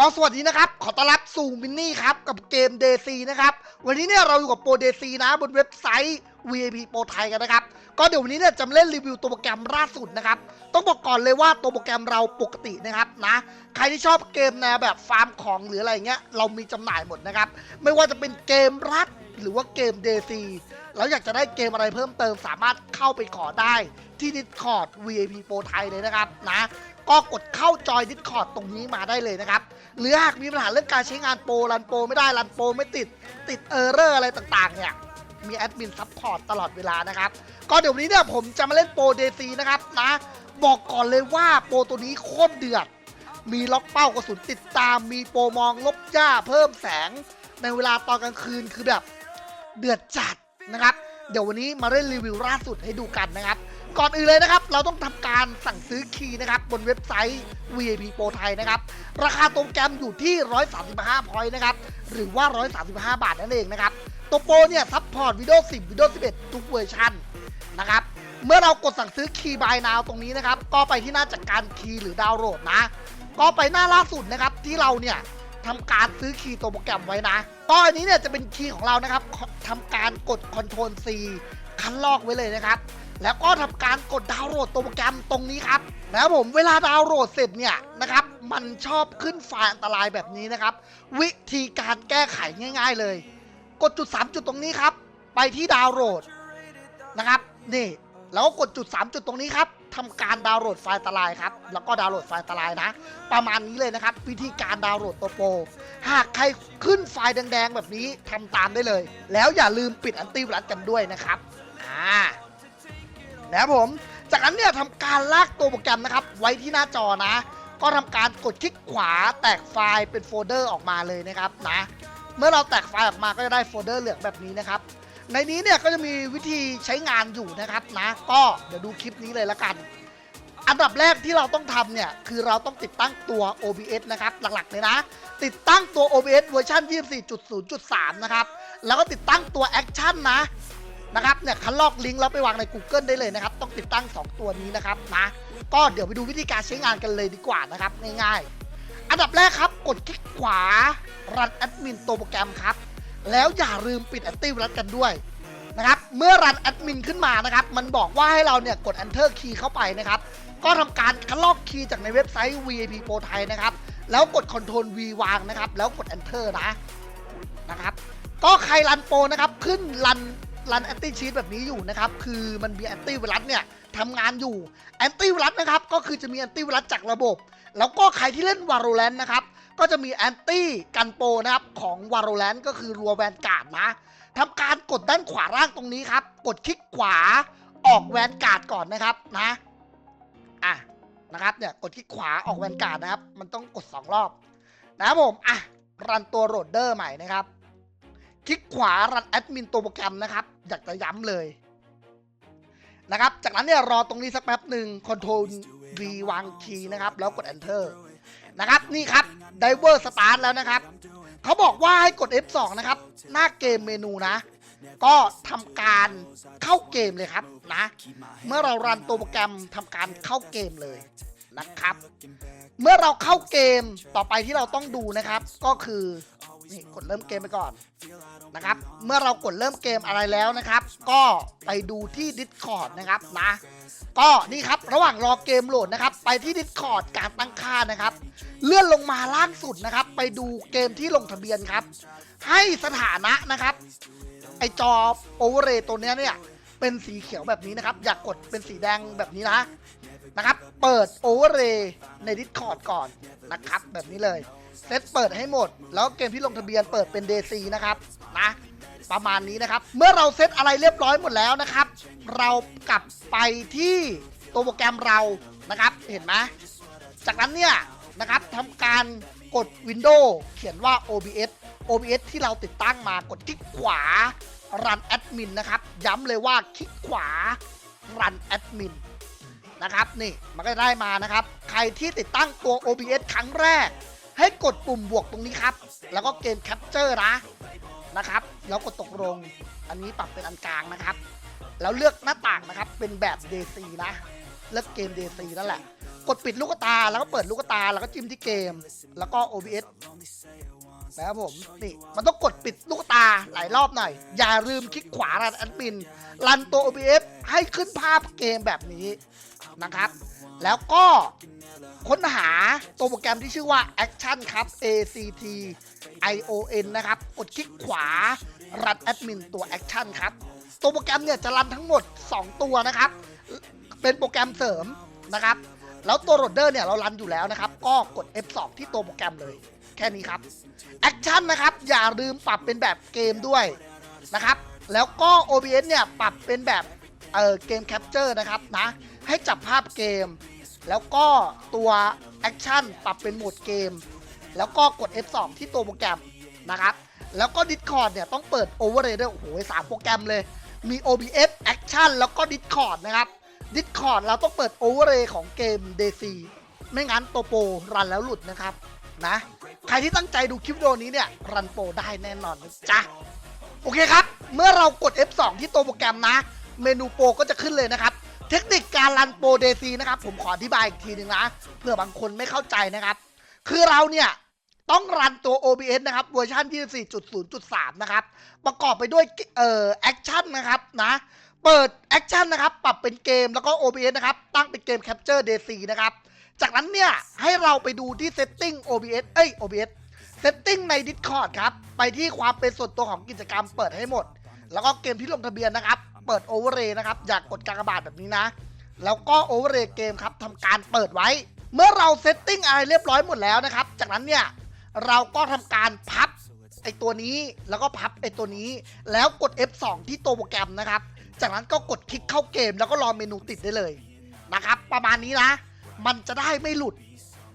ก็สวัสดีนะครับ ขอต้อนรับสู่มินนี่ครับ กับเกม d ดซีนะครับ วันนี้เนี่ยเราอยู่กับโปร d ดซีนะบนเว็บไซต์ VAP โปรไทยกันนะครับ ก็เดี๋ยววันนี้เนี่ยจะเล่นรีวิวตัวโปรแกรมล่าสุดนะครับ ต้องบอกก่อนเลยว่าตัวโปรแกรมเราปกตินะครับนะ ใครที่ชอบเกมแนวแบบฟาร์มของหรืออะไรเงี้ย เรามีจำหน่ายหมดนะครับ ไม่ว่าจะเป็นเกมรักหรือว่าเกม d ดซีแล้วอยากจะได้เกมอะไรเพิ่มเติมสามารถเข้าไปขอได้ที่ Discord VAP โปรไทยเลยนะครับนะ ก็กดเข้าจอย Discord ตรงนี้มาได้เลยนะครับ หรือหากมีปัญหาเรื่องการใช้งานโปรรันโปรไม่ได้รันโปรไม่ติดติดเออร์เรอร์อะไรต่างๆเนี่ยมีแอดมินซัพพอร์ตตลอดเวลานะครับ ก็เดี๋ยววันนี้เนี่ยผมจะมาเล่นโปรเดซีนะครับนะบอกก่อนเลยว่าโปรตัวนี้โคตรเดือด มีล็อกเป้ากระสุนติดตาม มีโปรมองลบหญ้าเพิ่มแสง ในเวลาตอนกลางคืนคือแบบเดือดจัดนะครับ เดี๋ยววันนี้มาเล่นรีวิวล่าสุดให้ดูกันนะครับ ก่อนอื่นเลยนะครับ เราต้องทำการสั่งซื้อคีย์นะครับ บนเว็บไซต์ VAP Pro ไทยนะครับ ราคาตัวแกรมอยู่ที่ 135พอยต์นะครับ หรือว่า 135 บาทนั่นเองนะครับ ตัวโปรเนี่ยซัพพอร์ตวิดีโอ10วิดีโอ11 ทุกเวอร์ชันนะครับ เมื่อเรากดสั่งซื้อคีย์บายนาวตรงนี้นะครับ ก็ไปที่หน้าจัดการคีย์หรือดาวน์โหลดนะ ก็ไปหน้าล่าสุดนะครับที่เราเนี่ยทำการซื้อคีย์ตัวโปรแกรมไว้นะก็อันนี้เนี่ยจะเป็นคีย์ของเรานะครับทำการกด Ctrl C คันลอกไว้เลยนะครับ แล้วก็ทำการกดดาวน์โหลดตัวโปรแกรมตรงนี้ครับนะครับผมเวลาดาวน์โหลดเสร็จเนี่ยนะครับ มันชอบขึ้นไฟล์อันตรายแบบนี้นะครับ วิธีการแก้ไขง่าย ๆเลย กดจุด 3 จุดตรงนี้ครับ ไปที่ดาวน์โหลดนะครับนี่แล้วก็กดจุด 3 จุดตรงนี้ครับทำการดาวน์โหลดไฟล์อันตรายครับ แล้วก็ดาวน์โหลดไฟล์อันตรายนะ ประมาณนี้เลยนะครับ วิธีการดาวน์โหลดตัวโปร หากใครขึ้นไฟล์แดงๆแบบนี้ทำตามได้เลย แล้วอย่าลืมปิดอันตี้ไวรัสกันด้วยนะครับ อ่า นะครับผม จากนั้นเนี่ยทำการลากตัวโปรแกรมนะครับ ไว้ที่หน้าจอนะ ก็ทำการกดคลิกขวาแตกไฟล์เป็นโฟลเดอร์ออกมาเลยนะครับนะ เมื่อเราแตกไฟล์ออกมาก็จะได้โฟลเดอร์เหลืองแบบนี้นะครับ ในนี้เนี่ยก็จะมีวิธีใช้งานอยู่นะครับนะ ก็เดี๋ยวดูคลิปนี้เลยละกันอันดับแรกที่เราต้องทำเนี่ย คือเราต้องติดตั้งตัว OBS นะครับ หลักๆเลยนะ ติดตั้งตัว OBS เวอร์ชัน24.0.3 นะครับ แล้วก็ติดตั้งตัว Action นะ นะครับเนี่ยคันลอกลิงก์แล้วไปวางใน Google ได้เลยนะครับ ต้องติดตั้ง 2 ตัวนี้นะครับนะก็เดี๋ยวไปดูวิธีการใช้งานกันเลยดีกว่านะครับง่ายๆ อันดับแรกครับกดคลิกขวารันแอดมินตัวโปรแกรมครับ แล้วอย่าลืมปิดแอนตี้ไวรัสกันด้วยนะครับเมื่อรันแอดมินขึ้นมานะครับ มันบอกว่าให้เราเนี่ยกด Enter Key เข้าไปนะครับ ก็ทำการคันลอกคีย์จากในเว็บไซต์ VAP Pro ไทยนะครับ แล้วกด Ctrl V วางนะครับ แล้วกด Enter นะนะครับ ก็ใครรันโปรนะครับ ขึ้นรัน รันแอนตี้ชีตแบบนี้อยู่นะครับคือมันมีแอนตี้ไวรัสเนี่ยทำงานอยู่แอนตี้ไวรัสนะครับก็คือจะมีแอนตี้ไวรัสจากระบบ แล้วก็ใครที่เล่น Valorant นะครับก็จะมีแอนตี้กันโปนะครับของ Valorant ก็คือรัวแวนการ์ดนะทำการกดด้านขวาล่างตรงนี้ครับ กดคลิกขวาออกแวนการ์ดก่อนนะครับนะอะนะครับเนี่ยกดคลิกขวาออกแวนการ์ดนะครับ มันต้องกด 2 รอบนะครับผมอะรันตัวโหลดเดอร์ใหม่นะครับ คลิกขวารันแอดมินตัวโปรแกรมนะครับ อยากจะย้ำเลยนะครับ จากนั้นเนี่ยรอตรงนี้สักแป๊บหนึ่ง Ctrl V วางคีย์นะครับ แล้วกด Enter นะครับ นี่ครับ Diver Start แล้วนะครับ เขาบอกว่าให้กด F2 นะครับ หน้าเกมเมนูนะ ก็ทำการเข้าเกมเลยครับนะ เมื่อเรารันตัวโปรแกรมทำการเข้าเกมเลยนะครับ เมื่อเราเข้าเกมต่อไปที่เราต้องดูนะครับ ก็คือ นี่กดเริ่มเกมไปก่อนนะครับ เมื่อเรากดเริ่มเกมอะไรแล้วนะครับ ก็ไปดูที่ Discord นะครับนะ ก็นี่ครับระหว่างรอเกมโหลดนะครับ ไปที่ Discord การตั้งค่านะครับ เลื่อนลงมาล่างสุดนะครับ ไปดูเกมที่ลงทะเบียนครับ ให้สถานะนะครับ ไอจอโอเวอร์เรตัวเนี้ยเนี่ยเป็นสีเขียวแบบนี้นะครับ อยากกดเป็นสีแดงแบบนี้นะ นะครับ เปิดโอเวอร์เรใน Discord ก่อนนะครับ แบบนี้เลยเซตเปิดให้หมด แล้วเกมที่ลงทะเบียนเปิดเป็น DC นะครับนะประมาณนี้นะครับ เมื่อเราเซตอะไรเรียบร้อยหมดแล้วนะครับ เรากลับไปที่ตัวโปรแกรมเรานะครับ เห็นไหมจากนั้นเนี่ยนะครับทำการกด Windows เขียนว่า OBS OBS ที่เราติดตั้งมากดคลิกขวา Run Admin นะครับ ย้ำเลยว่าคลิกขวา Run Admin นะครับนี่มันก็ได้มานะครับ ใครที่ติดตั้งตัว OBS ครั้งแรก ให้กดปุ่มบวกตรงนี้ครับ แล้วก็เกม Capture นะนะครับ แล้วกดตกลงอันนี้ปรับเป็นอันกลางนะครับ แล้วเลือกหน้าต่างนะครับเป็นแบบ DC นะเลือกเกม DC นั่นแหละ กดปิดลูกตาแล้วก็เปิดลูกตาแล้วก็จิ้มที่เกม แล้วก็ OBS นะครับผมนี่มันต้องกดปิดลูกตาหลายรอบหน่อย อย่าลืมคลิกขวารันแอดมิน รันตัว OBS ให้ขึ้นภาพเกมแบบนี้ นะครับ แล้วก็ค้นหาตัวโปรแกรมที่ชื่อว่า Action ครับ A C T I O N นะครับ กดคลิกขวา รันแอดมินตัว Action ครับ ตัวโปรแกรมเนี่ยจะรันทั้งหมด 2 ตัวนะครับ เป็นโปรแกรมเสริมนะครับ แล้วตัวโหลดเดอร์เนี่ยเรารันอยู่แล้วนะครับ ก็กด F2 ที่ตัวโปรแกรมเลย แค่นี้ครับแอคชั่นนะครับ อย่าลืมปรับเป็นแบบเกมด้วยนะครับ แล้วก็ OBS เนี่ยปรับเป็นแบบเออเกมแคปเจอร์นะครับนะ ให้จับภาพเกม แล้วก็ตัวแอคชั่นปรับเป็นโหมดเกม แล้วก็กด F2 ที่ตัวโปรแกรมนะครับ แล้วก็ Discord เนี่ยต้องเปิด Overlay ด้วยโอ้โหสามโปรแกรมเลย มี OBS Action แล้วก็ Discord นะครับ Discord เราต้องเปิด Overlay ของเกม DC ไม่งั้นตัวโปรรันแล้วหลุดนะครับนะ ใครที่ตั้งใจดูคลิปวิดีโอนี้เนี่ย รันโปรได้แน่นอนนะจ๊ะโอเคครับ เมื่อเรากด F2 ที่ตัวโปรแกรมนะ เมนูโปรก็จะขึ้นเลยนะครับ เทคนิคการรันโปรเดซีนะครับผมขออธิบายอีกทีหนึ่งนะเพื่อบางคนไม่เข้าใจนะครับ คือเราเนี่ยต้องรันตัว OBS นะครับเวอร์ชัน24.0.3 นะครับ ประกอบไปด้วยเอ่อแอคชั่นนะครับนะเปิดแอคชั่นนะครับ ปรับเป็นเกมแล้วก็ OBS นะครับ ตั้งเป็นเกม Capture DC นะครับ จากนั้นเนี่ย ให้เราไปดูที่ Setting OBS เอ้ย OBS Setting ใน Discord ครับ ไปที่ความเป็นส่วนตัวของกิจกรรมเปิดให้หมด แล้วก็เกมที่ลงทะเบียนนะครับ เปิด Overlay นะครับ อย่ากกดกากบาทแบบนี้นะ แล้วก็ Overlay เกมครับทำการเปิดไว้ เมื่อเราเซตติ้งอะไรเรียบร้อยหมดแล้วนะครับ จากนั้นเนี่ยเราก็ทำการพับไอตัวนี้แล้วก็พับไอตัวนี้ แล้วกด F2 ที่ตัวโปรแกรมนะครับ จากนั้นก็กดคลิกเข้าเกม แล้วก็รอเมนูติดได้เลยนะครับ ประมาณนี้นะ มันจะได้ไม่หลุด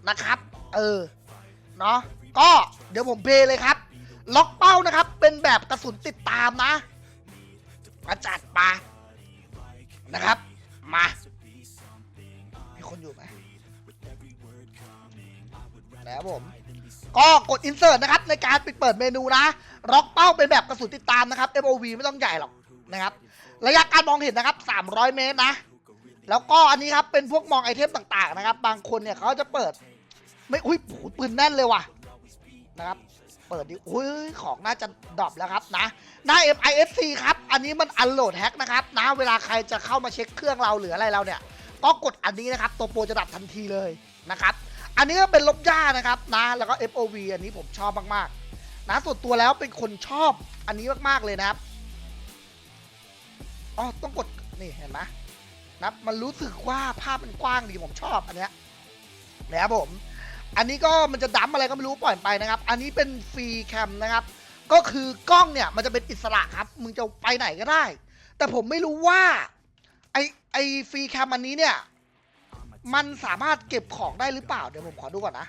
นะครับ เออเนาะก็เดี๋ยวผมเพลย์เลยครับ ล็อกเป้านะครับ เป็นแบบกระสุนติดตามนะ มาจัดปานะครับ มา มีคนอยู่ไหมแล้วผม ก็กด insert นะครับ ในการปิดเปิดเมนูนะล็อกเป้าเป็นแบบกระสุนติดตามนะครับ FOV ไม่ต้องใหญ่หรอกนะครับ ระยะการมองเห็นนะครับ 300 เมตรนะ แล้วก็อันนี้ครับ เป็นพวกมองไอเทมต่างๆนะครับ บางคนเนี่ยเขาจะเปิด ไม่ อุ้ยโอ้โหปืนแน่นเลยว่ะนะครับ เปิดดิอุ้ยของน่าจะดรอปแล้วครับนะหน้า MISC ครับ อันนี้มันอันโหลดแฮกนะครับนะเวลาใครจะเข้ามาเช็คเครื่องเราหรืออะไรเราเนี่ย ก็กดอันนี้นะครับ ตัวโปรจะดับทันทีเลยนะครับ อันนี้ก็เป็นลบย่านะครับนะ แล้วก็ FOV อันนี้ผมชอบมากๆ นะส่วนตัวแล้วเป็นคนชอบอันนี้มากๆเลยนะครับอ๋อต้องกดนี่เห็นไหมนะมันรู้สึกว่าภาพมันกว้างดีผมชอบอันเนี้ยนะครับผม อันนี้ก็มันจะดัมอะไรก็ไม่รู้ปล่อยไปนะครับ อันนี้เป็นฟรีแคมนะครับ ก็คือกล้องเนี่ยมันจะเป็นอิสระครับ มึงจะไปไหนก็ได้ แต่ผมไม่รู้ว่า ไอไอฟรีแคมอันนี้เนี่ย มันสามารถเก็บของได้หรือเปล่า เดี๋ยวผมขอดูก่อนนะ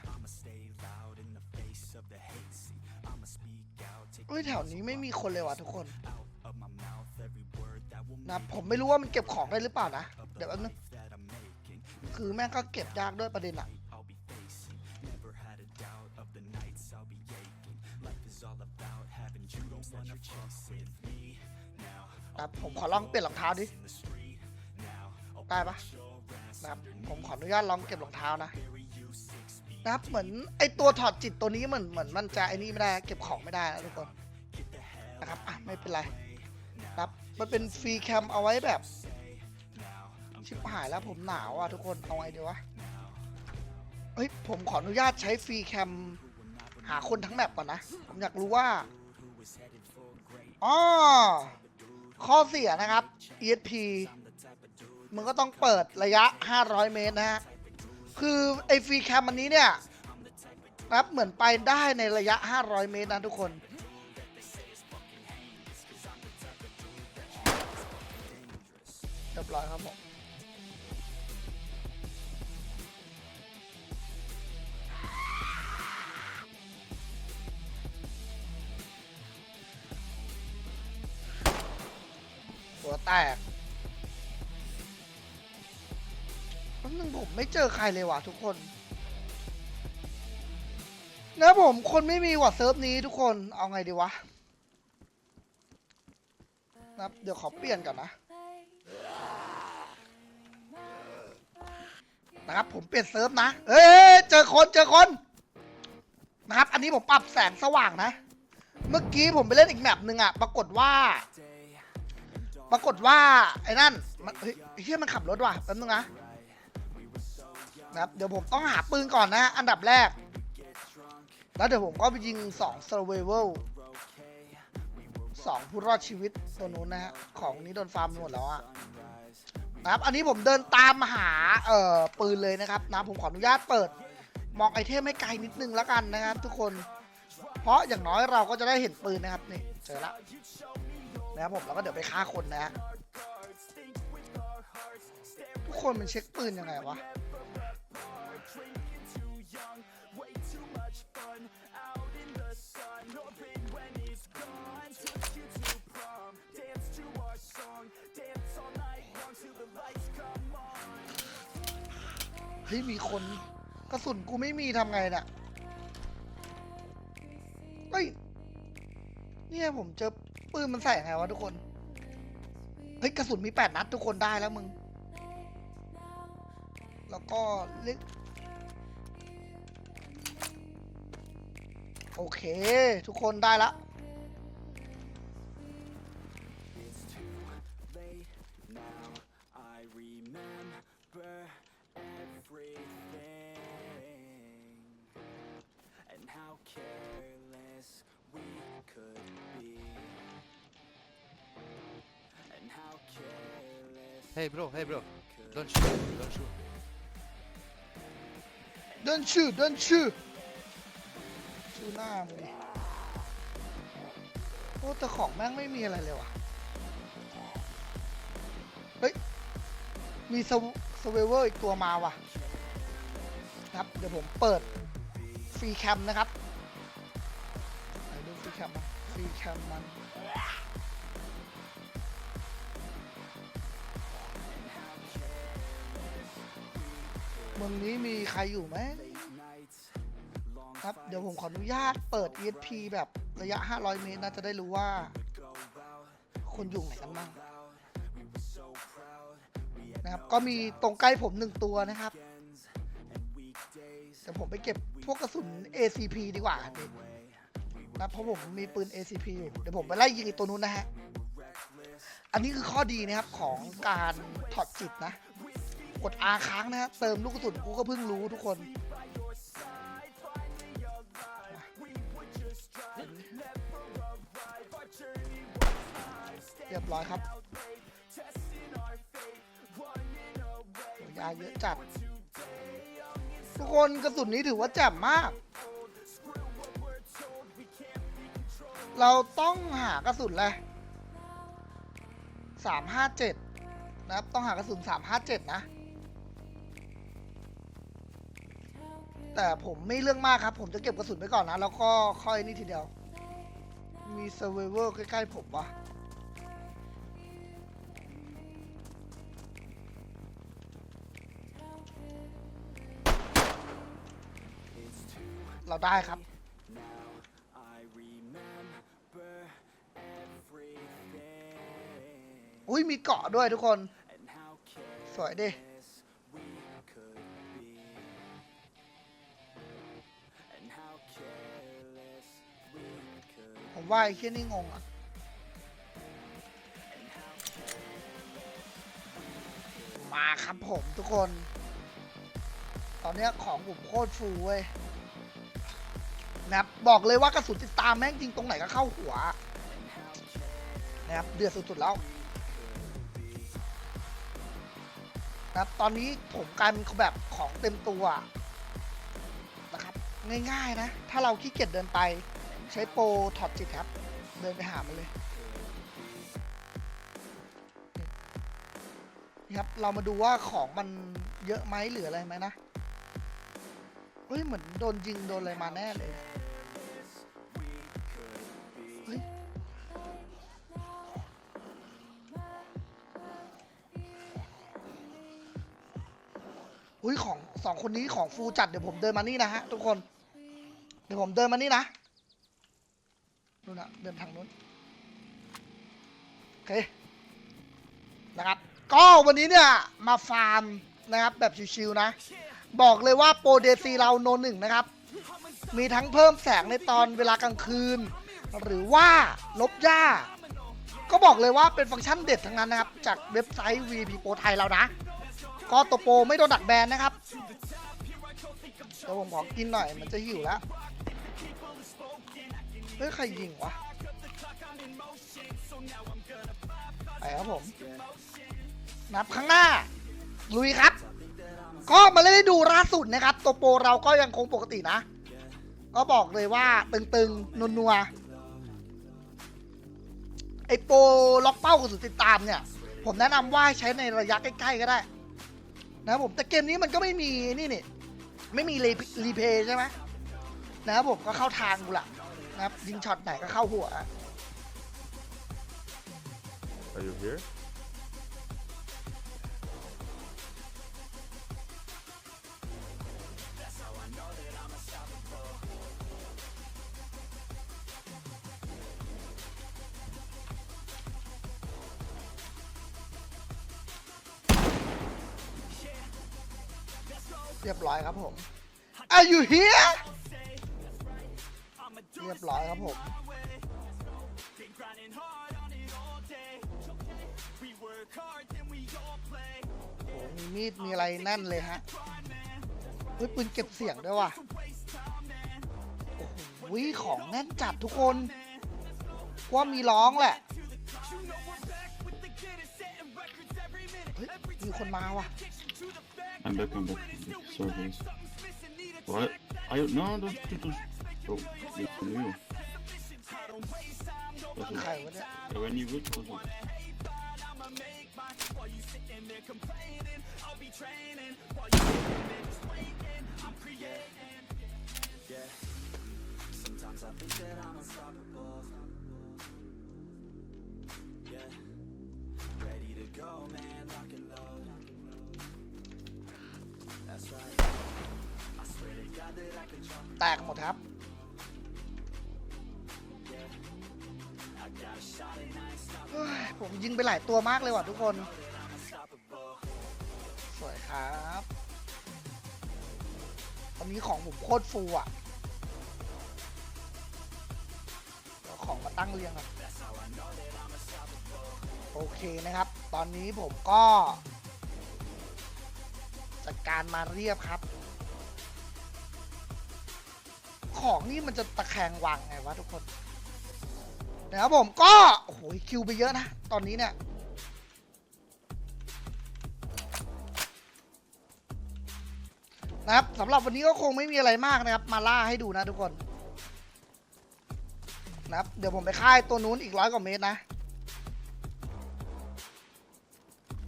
เฮ้ยแถวนี้ไม่มีคนเลยว่ะทุกคนนะผมไม่รู้ว่ามันเก็บของได้หรือเปล่านะ เดี๋ยวแป๊บนึงคือแม่งก็เก็บยากด้วยประเด็นอะ ครับผมขอลองเปลี่ยนรองเท้าดิได้ปะ นะครับ ผมขออนุญาตลองเก็บรองเท้านะนะครับ เหมือนไอตัวถอดจิตตัวนี้เหมือนเหมือนมันจะไอ้นี่ไม่ได้ เก็บของไม่ได้นะทุกคนนะครับ อะ ไม่เป็นไรครับ มันเป็นฟรีแคมเอาไว้แบบชิบหายแล้วผมหนาวอะทุกคน เอาไงดีวะเฮ้ย ผมขออนุญาตใช้ฟรีแคม หาคนทั้งแมปก่อนนะ ผมอยากรู้ว่าอ๋อข้อเสียนะครับ ESP มึงก็ต้องเปิดระยะ 500 เมตรนะฮะ คือไอฟรีแคมอันนี้เนี่ยครับเหมือนไปได้ในระยะ 500 เมตรนะทุกคน เรียบร้อยครับผม แตกแป๊บนึงผมไม่เจอใครเลยว่ะทุกคน นะผมคนไม่มีว่ะเซิร์ฟนี้ทุกคนเอาไงดีวะนะครับเดี๋ยวขอเปลี่ยนก่อนนะนะครับผมเปลี่ยนเซิร์ฟนะ เอ้ยเจอคนเจอคนนะครับ อันนี้ผมปรับแสงสว่างนะ เมื่อกี้ผมไปเล่นอีกแมปหนึ่งอะปรากฏว่า ปรากฏว่าไอ้นั่นมันเฮ้ยไอ้เฮียมันขับรถว่ะแป๊บนึงนะนะครับเดี๋ยวผมต้องหาปืนก่อนนะ อันดับแรก แล้วเดี๋ยวผมก็ไปยิงสอง survival สองผู้รอดชีวิตตัวนู้นนะฮะของนี้โดนฟาร์มไปหมดแล้วอะนะครับ อันนี้ผมเดินตามหาเอ่อปืนเลยนะครับนะผมขออนุญาตเปิด มองไอเทมให้ไกลนิดนึงแล้วกันนะครับ ทุกคน เพราะอย่างน้อยเราก็จะได้เห็นปืนนะครับนี่เจอแล้ว นะครับผมแล้วก็เดี๋ยวไปฆ่าคนนะฮะทุกคนมันเช็คปืนยังไงวะเฮ้ยมีคนกระสุนกูไม่มีทำไงน่ะเฮ้ยเนี่ยผมเจอ ปืนมันใส่ยังไงวะทุกคน เฮ้ยกระสุนมีแปดนัดทุกคนได้แล้วมึง แล้วก็เล็กโอเค ทุกคนได้ละ and how careless we could Hey bro, hey bro. Don't shoot, don't shoot. เดินชื่อเดินชื่อชื่อหน้ามึงดิโอ้แต่ของแม่งไม่มีอะไรเลยว่ะ เฮ้ย มีสวสเวเวอร์อีกตัวมาว่ะ ครับ เดี๋ยวผมเปิดฟรีแคมนะครับ ไหนดูฟรีแคมมาฟรีแคมมัน เมืองนี้มีใครอยู่ไหมครับเดี๋ยวผมขออนุญาตเปิด ESP แบบระยะ 500 เมตรนะจะได้รู้ว่า คนอยู่ไหนกันบ้างนะครับ ก็มีตรงใกล้ผมหนึ่งตัวนะครับแต่ผมไปเก็บพวกกระสุน ACP ดีกว่านะเพราะผมมีปืน ACP อยู่เดี๋ยวผมไปไล่ยิงไอ้ตัวนู้นนะฮะ อันนี้คือข้อดีนะครับของการถอดจิตนะ กด R ค้างนะฮะเติมลูกกระสุนกูก็เพิ่งรู้ทุกคนเรียบร้อยครับยาเยอะจัด ทุกคนกระสุนนี้ถือว่าแจ่มมาก เราต้องหากระสุนเลยสามห้าเจ็ดนะครับ ต้องหากระสุนสามห้าเจ็ดนะ แต่ผมไม่เรื่องมากครับ ผมจะเก็บกระสุนไปก่อนนะ แล้วก็ค่อยนี่ทีเดียว มีเซอร์ไวเวอร์ใกล้ๆผมวะเราได้ครับ อุ้ยมีเกาะด้วยทุกคน สวยดิ ผมว่าไอ้เคียนี่งงอะมาครับผมทุกคน ตอนนี้ของผมโคตรฟูเว้ยนะครับบอกเลยว่ากระสุนติดตามแม่งจริงตรงไหนก็เข้าหัวนะครับเดือดสุดๆแล้วนะครับตอนนี้ผมกลายเป็นแบบของเต็มตัวนะครับง่ายๆนะ ถ้าเราขี้เกียจเดินไป ใช้โปรถอดจิตครับ เดินไปหามันเลย นี่ครับ เรามาดูว่าของมันเยอะไหมหรืออะไรไหมนะ เฮ้ย เหมือนโดนยิงโดนอะไรมาแน่เลย เฮ้ยอุ้ยของสองคนนี้ของฟูจัดเดี๋ยวผมเดินมานี่นะฮะทุกคน เดี๋ยวผมเดินมานี่นะ นู่นนะเดินทางนู้นโอเคนะครับ ก็วันนี้เนี่ยมาฟาร์มนะครับแบบชิวๆนะ บอกเลยว่าโปรเดซีเราโนหนึ่งนะครับ มีทั้งเพิ่มแสงในตอนเวลากลางคืน หรือว่าลบหญ้า ก็บอกเลยว่าเป็นฟังก์ชันเด็ดทั้งนั้นนะครับ จากเว็บไซต์ VP Pro ไทยเรานะ ก็ตัวโปรไม่โดนดักแบนนะครับเดี๋ยวผมขอกินหน่อยมันจะหิวแล้ว เฮ้ยใครยิงวะ ไปครับผม นับข้างหน้า ลุยครับ ก็มาเล่นให้ดูล่าสุดนะครับ ตัวโปรเราก็ยังคงปกตินะ ก็บอกเลยว่าตึงๆ นัวๆ ไอโปรล็อกเป้ากับสุดติดตามเนี่ย ผมแนะนำว่าให้ใช้ในระยะใกล้ๆก็ได้ นะครับผม แต่เกมนี้มันก็ไม่มีนี่นี่ไม่มีรีรีเพย์ใช่ไหมนะครับผมก็เข้าทางกูละ นะครับยิงช็อตไหนก็เข้าหัว Are you here? เรียบร้อยครับผม Are you here เรียบร้อยครับผมโอ้มีมีดมีอะไรแน่นเลยฮะเฮ้ยปืนเก็บเสียงด้วยว่ะโอ้โหของแน่นจัดทุกคนว่ามีร้องแหละเฮ้ยมีคนมาว่ะ I'm back, I'm back. Sorry, guys. What? Are you? No, don't, don't, don't. Oh, you, you. What's ใคร it? วะเนี่ย Yeah, when you would, what's it? Sometimes I think that I'm unstoppable. Yeah, ready to go, man, lock and load. That's right. I swear to God that I can drop. แตกหมดครับ ผมยิงไปหลายตัวมากเลยว่ะทุกคน สวยครับตอนนี้ของผมโคตรฟูอะเอาของมาตั้งเรียงครับโอเคนะครับ ตอนนี้ผมก็จัดการมาเรียบครับ ของนี่มันจะตะแคงวางไงวะทุกคน นะครับผมก็โอ้โหคิวไปเยอะนะ ตอนนี้เนี่ยนะครับสำหรับวันนี้ก็คงไม่มีอะไรมากนะครับ มาล่าให้ดูนะทุกคนนะครับเดี๋ยวผมไปค่ายตัวนู้นอีกร้อยกว่าเมตรนะ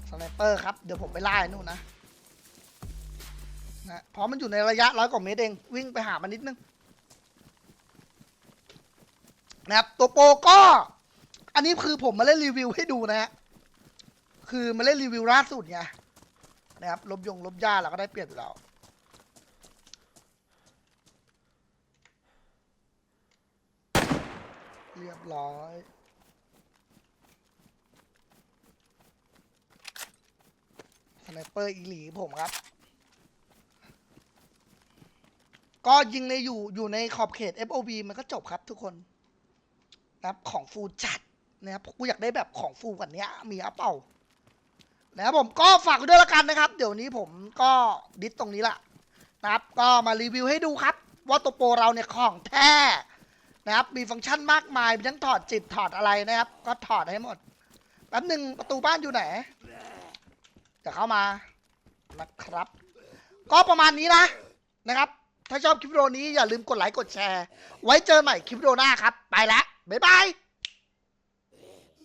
สไนเปอร์ครับ เดี๋ยวผมไปล่าไอ้นู่นนะนะเพราะมันอยู่ในระยะร้อยกว่าเมตรเอง วิ่งไปหามันนิดนึง นะครับ ตัวโปรก็ อันนี้คือผมมาเล่นรีวิวให้ดูนะฮะคือมาเล่นรีวิวล่าสุดไงนะครับลบยงลบย่าเราก็ได้เปรียบอยู่แล้วเรียบร้อย สไนเปอร์อีหลีผมครับ ก็ยิงในอยู่อยู่ในขอบเขต FOB มันก็จบครับทุกคน นะครับของฟูจัดนะครับกูอยากได้แบบของฟูกว่านี้มีอัปเป่านะครับผมก็ฝากด้วยละกันนะครับ เดี๋ยวนี้ผมก็ดิสตรงนี้ละนะครับ ก็มารีวิวให้ดูครับ ว่าตัวโปรเราเนี่ยของแท้นะครับมีฟังก์ชันมากมายมีทั้งถอดจิตถอดอะไรนะครับ ก็ถอดให้หมดแป๊บหนึ่งประตูบ้านอยู่ไหนจะเข้ามานะครับ ก็ประมาณนี้นะนะครับ ถ้าชอบคลิปวิดีโอนี้อย่าลืมกดไลค์กดแชร์ ไว้เจอใหม่คลิปวิดีโอหน้าครับ ไปแล้วบ๊ายบาย